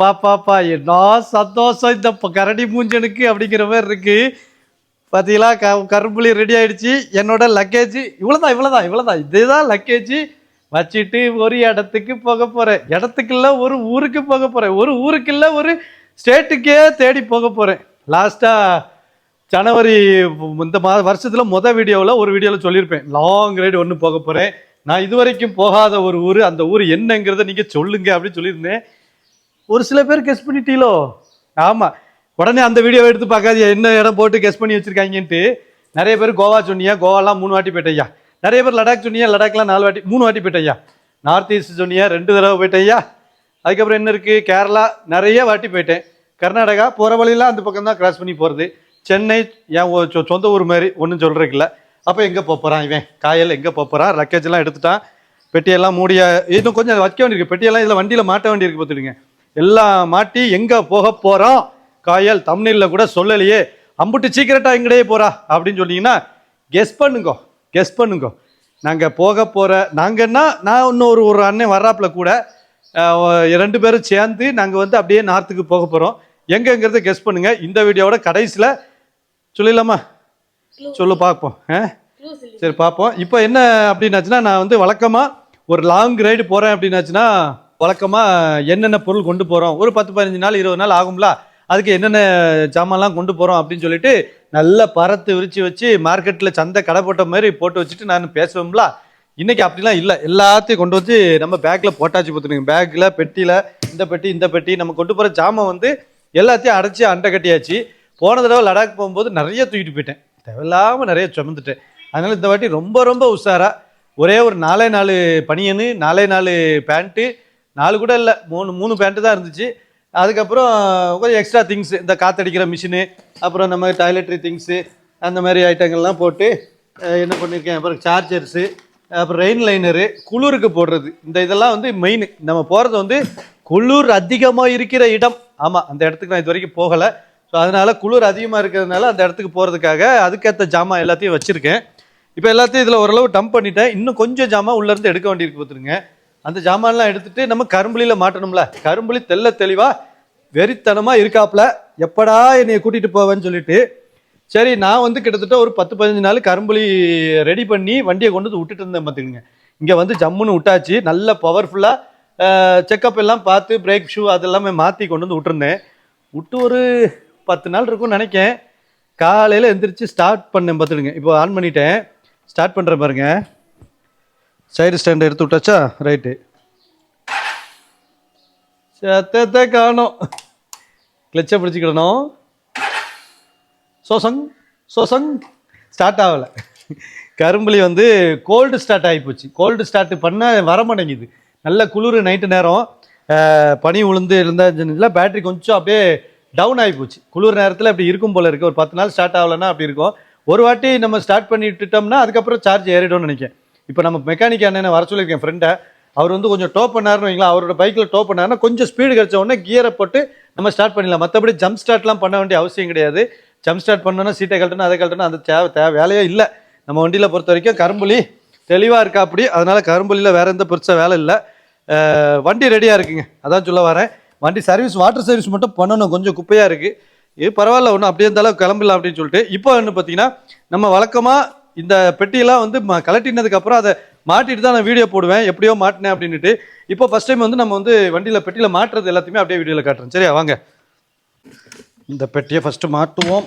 பாப்பாப்பா என்ன சந்தோஷம் இந்த கரடி மூஞ்சனுக்கு அப்படிங்கிற மாதிரி இருக்கு. பார்த்தீங்களா க கரும்புலி ரெடி ஆயிடுச்சு. என்னோட லக்கேஜ் இவ்வளோதான் இவ்வளோதான் இவ்வளோதான் இதுதான் லக்கேஜ் வச்சுட்டு ஒரு இடத்துக்கு போக போகிறேன் இடத்துக்குள்ள ஒரு ஊருக்கு போக போகிறேன் ஒரு ஊருக்குள்ள ஒரு ஸ்டேட்டுக்கே தேடி போக போகிறேன் லாஸ்ட்டாக ஜனவரி இந்த மா வருஷத்தில் மொதல் வீடியோவில் ஒரு வீடியோவில் சொல்லியிருப்பேன். லாங் ரைடு ஒன்று போக போகிறேன் நான் இது வரைக்கும் போகாத ஒரு ஊர் அந்த ஊர் என்னங்கிறத நீங்கள் சொல்லுங்கள் அப்படின்னு சொல்லியிருந்தேன். ஒரு சில பேர் கெஸ் பண்ணிட்டீங்களோ ஆமாம் உடனே அந்த வீடியோவை எடுத்து பார்க்காது என்ன இடம் போட்டு கெஸ் பண்ணி வச்சிருக்காங்கன்ட்டு. நிறைய பேர் கோவா சொன்னியா? கோவாலாம் மூணு வாட்டி போயிட்டையா நிறைய பேர் லடாக் சொன்னியா? லடாக்லாம் நாலு வாட்டி மூணு வாட்டி போயிட்டையா நார்த் ஈஸ்ட் சொன்னியா? ரெண்டு தடவை போயிட்டையா அதுக்கப்புறம் என்ன இருக்குது கேரளா நிறைய வாட்டி போயிட்டேன். கர்நாடகா போகிற வழியெல்லாம் அந்த பக்கம் தான் கிராஸ் பண்ணி போகிறது சென்னை என் சொ- சொந்த ஊர் மாதிரி ஒன்றும் சொல்கிறதுக்கு அப்போ எங்கே போகிறான் இவன்? காயல் எங்கே போகிறான் லக்கேஜ்லாம் எடுத்துட்டான். பெட்டியெல்லாம் மூடிய இன்னும் கொஞ்சம் வைக்க வேண்டியிருக்கு. பெட்டியெல்லாம் இதில் வண்டியில் மாட்ட வேண்டியிருக்கு பார்த்துடுங்க. எல்லாம் மாட்டி எங்கே போக போகிறோம் காயல் தமிழில் கூட சொல்லலையே. அம்புட்டு சீக்கிரட்டா எங்கடையே போறா? அப்படின்னு சொன்னீங்கன்னா கெஸ் பண்ணுங்கோ கெஸ் பண்ணுங்கோ. நாங்கள் போக போகிற நாங்கன்னா நான் இன்னொரு ஒரு அண்ணன் வர்றாப்புல கூட ரெண்டு பேரும் சேர்ந்து நாங்கள் வந்து அப்படியே நார்த்துக்கு போக போகிறோம் எங்கங்கிறத கெஸ் பண்ணுங்க. இந்த வீடியோவோட கடைசியில் சொல்லிடலாமா? சொல்லு பார்ப்போம். ஆ? சரி பார்ப்போம். இப்போ என்ன அப்படின்னாச்சுன்னா நான் வந்து வழக்கமாக ஒரு லாங் ரைடு போகிறேன் அப்படின்னாச்சுன்னா வழக்கமாக என்னென்ன பொருள் கொண்டு போகிறோம் ஒரு பத்து பதினஞ்சு நாள் இருபது நாள் ஆகும்ல? அதுக்கு என்னென்ன ஜாமான்லாம் கொண்டு போகிறோம் அப்படின்னு சொல்லிட்டு நல்லா பறத்து விரித்து வச்சு மார்க்கெட்டில் சந்தை கடை போட்ட மாதிரி போட்டு வச்சுட்டு நான் பேசுவேன்ல இன்னைக்கு அப்படிலாம் இல்லை. எல்லாத்தையும் கொண்டு வந்து நம்ம பேக்கில் போட்டாச்சு பார்த்துருங்க பேக்கில் பெட்டியில் இந்த பெட்டி இந்த பெட்டி நம்ம கொண்டு போகிற ஜாமான் வந்து எல்லாத்தையும் அடைச்சி அண்டை கட்டியாச்சு. போன தடவை லடாக் போகும்போது நிறைய தூக்கிட்டு போயிட்டேன். தேவையில்லாமல் நிறைய சுமந்துட்டேன். அதனால் இந்த வாட்டி ரொம்ப ரொம்ப உஷாராக ஒரே ஒரு நாலே நாலு பனியனு நாலே நாலு பேண்ட்டு நாலு கூட இல்லை. மூணு மூணு பேண்ட்டு தான் இருந்துச்சு. அதுக்கப்புறம் கொஞ்சம் எக்ஸ்ட்ரா திங்ஸ் இந்த காத்தடிக்கிற மிஷினு அப்புறம் நம்ம டாய்லெட்ரி திங்ஸு அந்த மாதிரி ஐட்டங்கள்லாம் போட்டு என்ன பண்ணியிருக்கேன் அப்புறம் சார்ஜர்ஸு அப்புறம் ரெயின் லைனரு குளிருக்கு போடுறது. இந்த இதெல்லாம் வந்து மெயின் நம்ம போகிறது வந்து குளிர் அதிகமாக இருக்கிற இடம். ஆமாம் அந்த இடத்துக்கு நான் இது வரைக்கும் போகலை. ஸோ அதனால் குளிர் அதிகமாக இருக்கிறதுனால அந்த இடத்துக்கு போகிறதுக்காக அதுக்கேற்ற ஜாமான் எல்லாத்தையும் வச்சுருக்கேன். இப்போ எல்லாத்தையும் இதில் ஓரளவு டம்ப் பண்ணிட்டேன். இன்னும் கொஞ்சம் ஜாமான் உள்ளேருந்து எடுக்க வேண்டியிருக்கு பார்த்துருங்க அந்த ஜாமான்லாம் எடுத்துட்டு நம்ம கரும்புலியில் மாட்டணும்ல. கரும்புலி தெல்ல தெளிவாக வெறித்தனமாக இருக்காப்புல எப்படா என்னைய கூட்டிகிட்டு போவேன்னு சொல்லிட்டு. சரி நான் வந்து கிட்டத்தட்ட ஒரு பத்து பதினஞ்சு நாள் கரும்புலி ரெடி பண்ணி வண்டியை கொண்டு வந்து விட்டுட்டு இருந்தேன் பார்த்துக்கோங்க இங்கே வந்து ஜம்முன்னு விட்டாச்சு. நல்ல பவர்ஃபுல்லாக செக்கப் எல்லாம் பார்த்து பிரேக் ஷூ அதெல்லாமே மாற்றி கொண்டு வந்து விட்டுருந்தேன். விட்டு ஒரு பத்து நாள் இருக்கும்னு நினைக்கேன். காலையில் எந்திரிச்சு ஸ்டார்ட் பண்ணேன் பார்த்துடுங்க இப்போ ஆன் பண்ணிட்டேன். ஸ்டார்ட் பண்ணுறேன் பாருங்கள் சைடு ஸ்டாண்ட் எடுத்து விட்டாச்சா? ரைட்டு. சத்தத்தை காணும். கிளச்சை பிடிச்சிக்கிடணும் சோசங் சோசங். ஸ்டார்ட் ஆகலை. கரும்புலி வந்து கோல்டு ஸ்டார்ட் ஆகிப்போச்சு கோல்டு ஸ்டார்ட் பண்ண வர மாட்டேங்குது. நல்ல குளிர் நைட்டு நேரம். பனி உளுந்து இருந்தா பேட்டரி கொஞ்சம் அப்படியே டவுன் ஆகிப்போச்சு குளிர் நேரத்தில் அப்படி இருக்கும் போல இருக்குது ஒரு பத்து நாள் ஸ்டார்ட் ஆகலைன்னா அப்படி இருக்கும். ஒரு வாட்டி நம்ம ஸ்டார்ட் பண்ணி விட்டுட்டோம்னா அதுக்கப்புறம் சார்ஜ் ஏறிடும்னு நினைக்கிறேன். இப்போ நம்ம மெக்கானிக் அண்ணனை வர சொல்லியிருக்கேன் ஃப்ரெண்டை அவர் வந்து கொஞ்சம் டோ பண்ணாருன்னு வைங்களா அவரோட பைக்கில் டோ பண்ணாருன்னா கொஞ்சம் ஸ்பீடு கிடச்ச உடனே கியரை போட்டு நம்ம ஸ்டார்ட் பண்ணிடலாம். மற்றபடி ஜம்ப் ஸ்டார்ட்லாம் பண்ண வேண்டிய அவசியம் கிடையாது. ஜம்ப் ஸ்டார்ட் பண்ணோன்னா சீட்டை கழட்டணும் அதை கழட்டணும் அந்த தேவை தேவை வேலையே இல்லை. நம்ம வண்டியில் பொறுத்த வரைக்கும் கரும்புலி தெளிவாக இருக்கா அப்படி. அதனால் கரும்புலியில் வேறு எந்த பெருசாக வேலை இல்லை. வண்டி ரெடியாக இருக்குங்க. அதான் சொல்ல வரேன். வண்டி சர்வீஸ் வாட்டர் சர்வீஸ் மட்டும் பண்ணணும். கொஞ்சம் குப்பையாக இருக்குது இது பரவாயில்ல ஒன்றும் அப்படியே இருந்தாலும் கிளம்பிடலாம் அப்படின்னு சொல்லிட்டு. இப்போ என்ன பார்த்தீங்கன்னா நம்ம வழக்கமாக இந்த பெட்டியெல்லாம் வந்து ம- கழட்டினதுக்கப்புறம் அதை மாட்டிட்டு தான் நான் வீடியோ போடுவேன். எப்படியோ மாட்டினேன் அப்படின்ட்டு இப்போ ஃபஸ்ட் டைம் வந்து நம்ம வந்து வண்டியில் பெட்டியில் மாட்டுறது எல்லாத்தையுமே அப்படியே வீடியோவில் காட்டுறேன். சரியா? வாங்க. இந்த பெட்டியை ஃபஸ்ட்டு மாட்டுவோம்.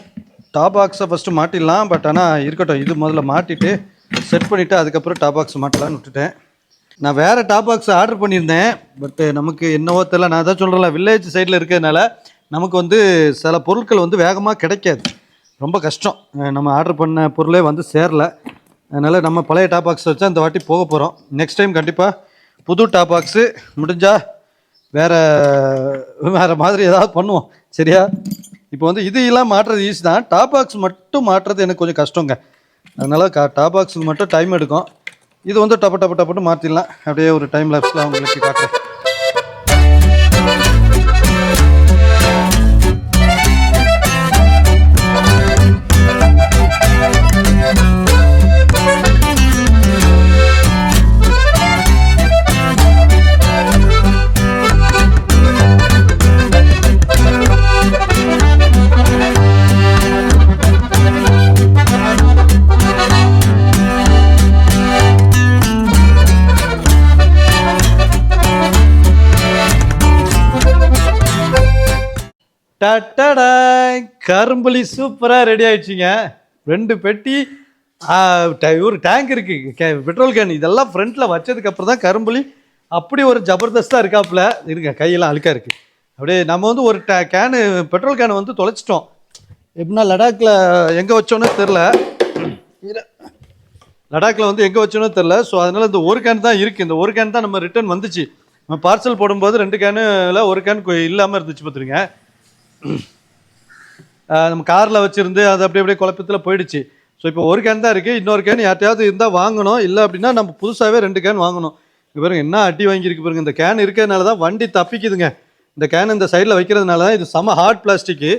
டாப் பாக்ஸை ஃபஸ்ட்டு மாட்டிடலாம். பட் ஆனால் இருக்கட்டும் இது முதல்ல மாட்டிட்டு செட் பண்ணிவிட்டு அதுக்கப்புறம் டாப் பாக்ஸ் மாட்டலாம்னு விட்டுட்டேன். நான் வேறு டாப் பாக்ஸ் ஆர்டர் பண்ணியிருந்தேன். பட்டு நமக்கு என்னவோ தெரியல. நான் தான் சொல்கிறேன்ல வில்லேஜ் சைடில் இருக்கிறதுனால நமக்கு வந்து சில பொருட்கள் வந்து வேகமாக கிடைக்காது. ரொம்ப கஷ்டம். நம்ம ஆர்டர் பண்ண பொருளே வந்து சேரல. அதனால் நம்ம பழைய டாப் பாக்ஸ் வச்சா இந்த வாட்டி போக போகிறோம் நெக்ஸ்ட் டைம் கண்டிப்பாக புது டாப் பாக்ஸு முடிஞ்சால் வேற வேறு மாதிரி ஏதாவது பண்ணுவோம். சரியா? இப்போ வந்து இது எல்லாம் மாட்டுறது ஈஸி தான். டாப் பாக்ஸ் மட்டும் மாட்டுறது எனக்கு கொஞ்சம் கஷ்டங்க. அதனால் கா டாப் பாக்ஸுக்கு மட்டும் டைம் எடுக்கும். இது வந்து டப்பு டப்பு டப்புன்னு மாற்றிடலாம் அப்படியே ஒரு டைம் லேப்ஸில் அவங்களுக்கு காட்டுறேன். கரும்புலி சூப்பராக ரெடி ஆயிடுச்சுங்க. ரெண்டு பெட்டி ஒரு டேங்க் இருக்குது கே- பெட்ரோல் கேன் இதெல்லாம் ஃப்ரண்ட்டில் வச்சதுக்கப்புறம் தான் கரும்புலி அப்படி ஒரு ஜபர்தஸ்தாக இருக்காப்புல. இருங்க கையெல்லாம் அழுக்காக இருக்கு. அப்படியே நம்ம வந்து ஒரு டே- கேனு பெட்ரோல் கேனை வந்து தொலைச்சிட்டோம். எப்படின்னா லடாக்ல எங்கே வச்சோன்னே தெரில லடாக்ல வந்து எங்கே வச்சோன்னே தெரில ஸோ அதனால் இந்த ஒரு கேன் தான் இருக்குது இந்த ஒரு கேன் தான் நம்ம ரிட்டர்ன் வந்துச்சு. நம்ம பார்சல் போடும்போது ரெண்டு கேனில் ஒரு கேன் இல்லாமல் இருந்துச்சு பார்த்துருங்க நம்ம காரில் வச்சுருந்து அது அப்படி அப்படியே குழப்பத்தில் போயிடுச்சு. ஸோ இப்போ ஒரு கேன் தான் இருக்குது இன்னொரு கேன் யார்ட்டையாவது இருந்தால் வாங்கணும். இல்லை அப்படின்னா நம்ம புதுசாகவே ரெண்டு கேன் வாங்கணும். இப்போ பாருங்க என்ன அடி வாங்கியிருக்கு பாருங்க. இந்த கேன் இருக்கிறதுனால தான் வண்டி தப்பிக்குதுங்க. இந்த கேன் இந்த சைடில் வைக்கிறதுனால தான் இது செம ஹார்ட் பிளாஸ்டிக்கு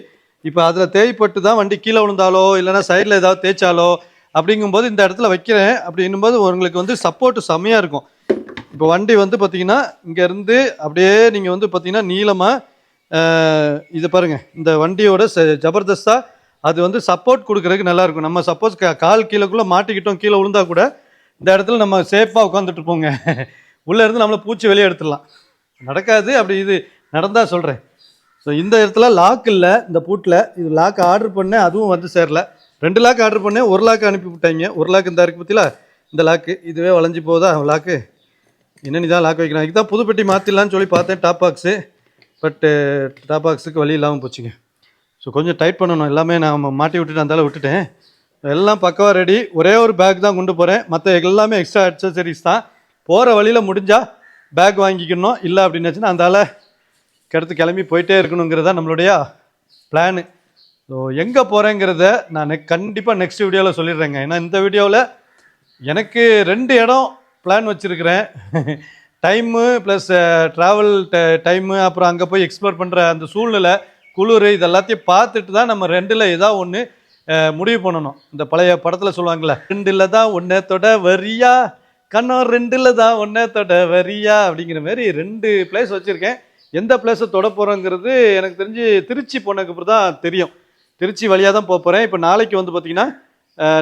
இப்போ அதில் தேய்ப்பட்டு தான் வண்டி கீழே விழுந்தாலோ இல்லைனா சைடில் ஏதாவது தேய்ச்சாலோ அப்படிங்கும்போது இந்த இடத்துல வைக்கிறேன். அப்படின்னும்போது உங்களுக்கு வந்து சப்போர்ட் செம்மையாக இருக்கும். இப்போ வண்டி வந்து பார்த்தீங்கன்னா இங்கேருந்து அப்படியே நீங்கள் வந்து பார்த்தீங்கன்னா நீளமாக இது பாருங்கள் இந்த வண்டியோட ச- ஜபர்தஸ்தா அது வந்து சப்போர்ட் கொடுக்குறதுக்கு நல்லாயிருக்கும். நம்ம சப்போஸ் கால் கீழக்குள்ளே மாட்டிக்கிட்டோம் கீழே விழுந்தா கூட இந்த இடத்துல நம்ம சேஃபாக உட்காந்துட்டு இருப்போங்க உள்ளே இருந்து நம்மளை பூச்சி வெளியே எடுத்துடலாம். நடக்காது அப்படி இது நடந்தால் சொல்கிறேன் ஸோ இந்த இடத்துல லாக் இல்லை இந்த பூட்டில் இது லாக் ஆர்டர் பண்ணேன் அதுவும் வந்து சேரல. ரெண்டு லாக் ஆர்டர் பண்ணேன் ஒரு லாக் அனுப்பி விட்டாங்க. ஒரு லாக் இந்த இருக்கு பற்றில இந்த லாக்கு இதுவே வளைஞ்சு போதா லாக்கு இன்னும் தான் லாக் வைக்கிறேன் இதுதான் புதுப்பெட்டி மாற்றிடலான்னு சொல்லி பார்த்தேன் டாப் பாக்ஸு பட்டு டாப் பாக்ஸுக்கு வழி இல்லாமல் போச்சுங்க. ஸோ கொஞ்சம் டைட் பண்ணணும். எல்லாமே நான் மாட்டி விட்டுட்டு அந்தால விட்டுட்டேன். எல்லாம் பக்கவாக ரெடி ஒரே ஒரு பேக் தான் கொண்டு போகிறேன் மற்ற எல்லாமே எக்ஸ்ட்ரா அக்சசரிஸ் தான். போகிற வழியில் முடிஞ்சால் பேக் வாங்கிக்கணும். இல்லை அப்படின்னாச்சுன்னா அந்தால கிடத்து கிளம்பி போயிட்டே இருக்கணுங்கிறதா நம்மளுடைய பிளானு ஸோ எங்கே போகிறேங்கிறத நான் கண்டிப்பாக நெக்ஸ்ட் வீடியோவில் சொல்லிடுறேங்க. ஏன்னா இந்த வீடியோவில் எனக்கு ரெண்டு இடம் பிளான் வச்சுருக்கிறேன். டைமு ப்ளஸ் ட்ராவல் டைமு அப்புறம் அங்கே போய் எக்ஸ்ப்ளோர் பண்ணுற அந்த சூழ்நிலை குளிர் இது எல்லாத்தையும் பார்த்துட்டு தான் நம்ம ரெண்டில் ஏதாவது ஒன்று முடிவு பண்ணணும். இந்த பழைய படத்தில் சொல்லுவாங்கள்ல ரெண்டில் தான் ஒன்றே தொட வரியா? கண்ணம் ரெண்டில் தான் ஒன்றே தொட வரியா? அப்படிங்கிற மாதிரி ரெண்டு பிளேஸ் வச்சுருக்கேன். எந்த பிளேஸை தொட போகிறோங்கிறது எனக்கு தெரிஞ்சு திருச்சி போனதுக்கு அப்புறம் தான் தெரியும். திருச்சி வழியாக தான் போக போகிறேன் இப்போ நாளைக்கு வந்து பார்த்திங்கன்னா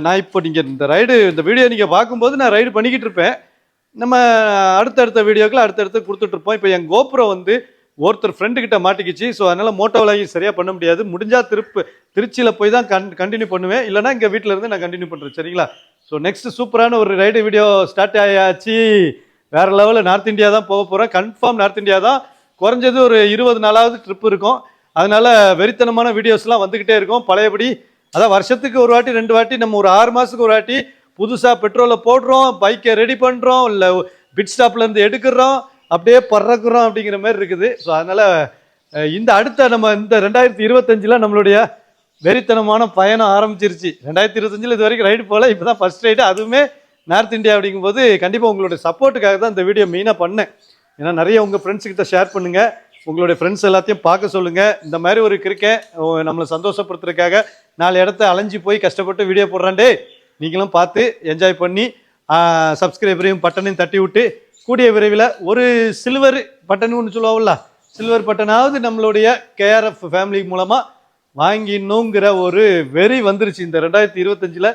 நான் இப்போ நீங்கள் இந்த ரைடு இந்த வீடியோ நீங்கள் பார்க்கும்போது நான் ரைடு பண்ணிக்கிட்டு இருப்பேன். நம்ம அடுத்தடுத்த வீடியோக்கள் அடுத்தடுத்து கொடுத்துட்டு இருப்போம் இப்போ என் கோபுரம் வந்து ஒருத்தர் ஃப்ரெண்டுக்கிட்ட மாட்டிக்கிச்சு. ஸோ அதனால் மோட்டோ விலாகி சரியாக பண்ண முடியாது. முடிஞ்சால் திருப்பு. திருச்சியில் போய் தான் கன் கண்டினியூ பண்ணுவேன். இல்லைனா இங்கே வீட்டில் இருந்து நான் கண்டினியூ பண்ணுறேன் சரிங்களா? ஸோ நெக்ஸ்ட் சூப்பரான ஒரு ரைடு வீடியோ ஸ்டார்ட் ஆயாச்சு. வேறு லெவலில் நார்த் இந்தியா தான் போக போகிறேன் கன்ஃபார்ம் நார்த் இந்தியா தான். குறைஞ்சது ஒரு இருபது நாளாவது ட்ரிப் இருக்கும். அதனால் வெறித்தனமான வீடியோஸ்லாம் வந்துக்கிட்டே இருக்கும். பழையபடி அதான் வருஷத்துக்கு ஒரு வாட்டி ரெண்டு வாட்டி நம்ம ஒரு ஆறு மாதத்துக்கு ஒரு வாட்டி புதுசாக பெட்ரோலை போடுறோம் பைக்கை ரெடி பண்ணுறோம் இல்லை பிட் ஸ்டாப்லேருந்து எடுக்கிறோம் அப்படியே பறக்குறோம் அப்படிங்கிற மாதிரி இருக்குது. ஸோ அதனால் இந்த அடுத்த நம்ம இந்த ரெண்டாயிரத்தி இருபத்தஞ்சில் நம்மளுடைய வெறித்தனமான பயணம் ஆரம்பிச்சிருச்சு. ரெண்டாயிரத்தி இருபத்தஞ்சில் இது வரைக்கும் ரைடு போகல இப்போ தான் ஃபஸ்ட் ரைடு அதுவுமே நார்த் இந்தியா அப்படிங்கும்போது கண்டிப்பாக உங்களுடைய சப்போர்ட்டுக்காக தான் இந்த வீடியோ மெயினாக பண்ணேன். ஏன்னா நிறைய உங்கள் ஃப்ரெண்ட்ஸுக்கிட்ட ஷேர் பண்ணுங்கள் உங்களுடைய ஃப்ரெண்ட்ஸ் எல்லாத்தையும் பார்க்க சொல்லுங்கள் இந்த மாதிரி ஒரு கிரிக்கெட் நம்மளை சந்தோஷப்படுத்துறதுக்காக நாலு இடத்த அலைஞ்சு போய் கஷ்டப்பட்டு வீடியோ போடுறாண்டே நீங்களும் பார்த்து என்ஜாய் பண்ணி சப்ஸ்கிரைபரையும் பட்டனையும் தட்டி விட்டு கூடிய விரைவில் ஒரு சில்வர் பட்டன் ஒன்று சொல்லுவாங்கல்ல சில்வர் பட்டனாவது நம்மளுடைய கேஆர்எஃப் ஃபேமிலி மூலமாக வாங்கிடணுங்கிற ஒரு வெறி வந்துருச்சு. இந்த ரெண்டாயிரத்தி இருபத்தஞ்சில்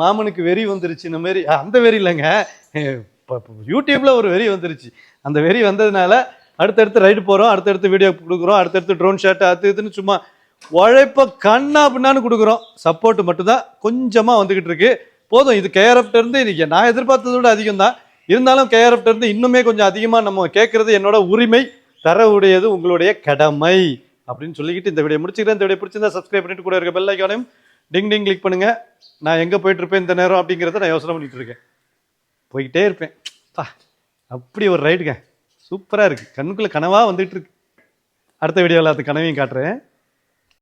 மாமனுக்கு வெறி வந்துருச்சு. இந்த மாதிரி அந்த வெறி இல்லைங்க. யூடியூப்பில் ஒரு வெறி வந்துருச்சு. அந்த வெறி வந்ததுனால அடுத்தடுத்து ரைடு போகிறோம் அடுத்தடுத்து வீடியோ கொடுக்குறோம் அடுத்தடுத்து ட்ரோன் ஷாட் அது இதுன்னு சும்மா உழைப்ப கண்ணா பின்னான்னு கொடுக்குறோம். சப்போர்ட் மட்டும்தான். கொஞ்சமாக வந்துக்கிட்டு இருக்கு. போதும். இது கேஆர்எஃப்ட இருந்து இன்னைக்கு நான் எதிர்பார்த்ததை விட அதிகம் தான் இருந்தாலும் கேஆர்எஃப்ட இருந்து இன்னுமே கொஞ்சம் அதிகமாக நம்ம கேட்கறது என்னோட உரிமை தர உடையது உங்களுடைய கடமை அப்படின்னு சொல்லிக்கிட்டு இந்த வீடியோ முடிச்சுக்கிறேன். இந்த வீடியோ பிடிச்சிருந்தா சப்ஸ்கிரைப் பண்ணிட்டு கூட இருக்க பெல் ஐக்கானையும் டிங் டிங் கிளிக் பண்ணுங்க. நான் எங்கே போயிட்டு இருப்பேன் இந்த நேரம் அப்படிங்கிறத நான் யோசனை பண்ணிட்டு இருக்கேன். போய்கிட்டே இருப்பேன். பா அப்படி ஒரு ரைடுங்க சூப்பராக இருக்குது கண்ணுக்குள்ளே கனவாக வந்துட்டு இருக்கு. அடுத்த வீடியோவில் அது கனவையும் காட்டுறேன்.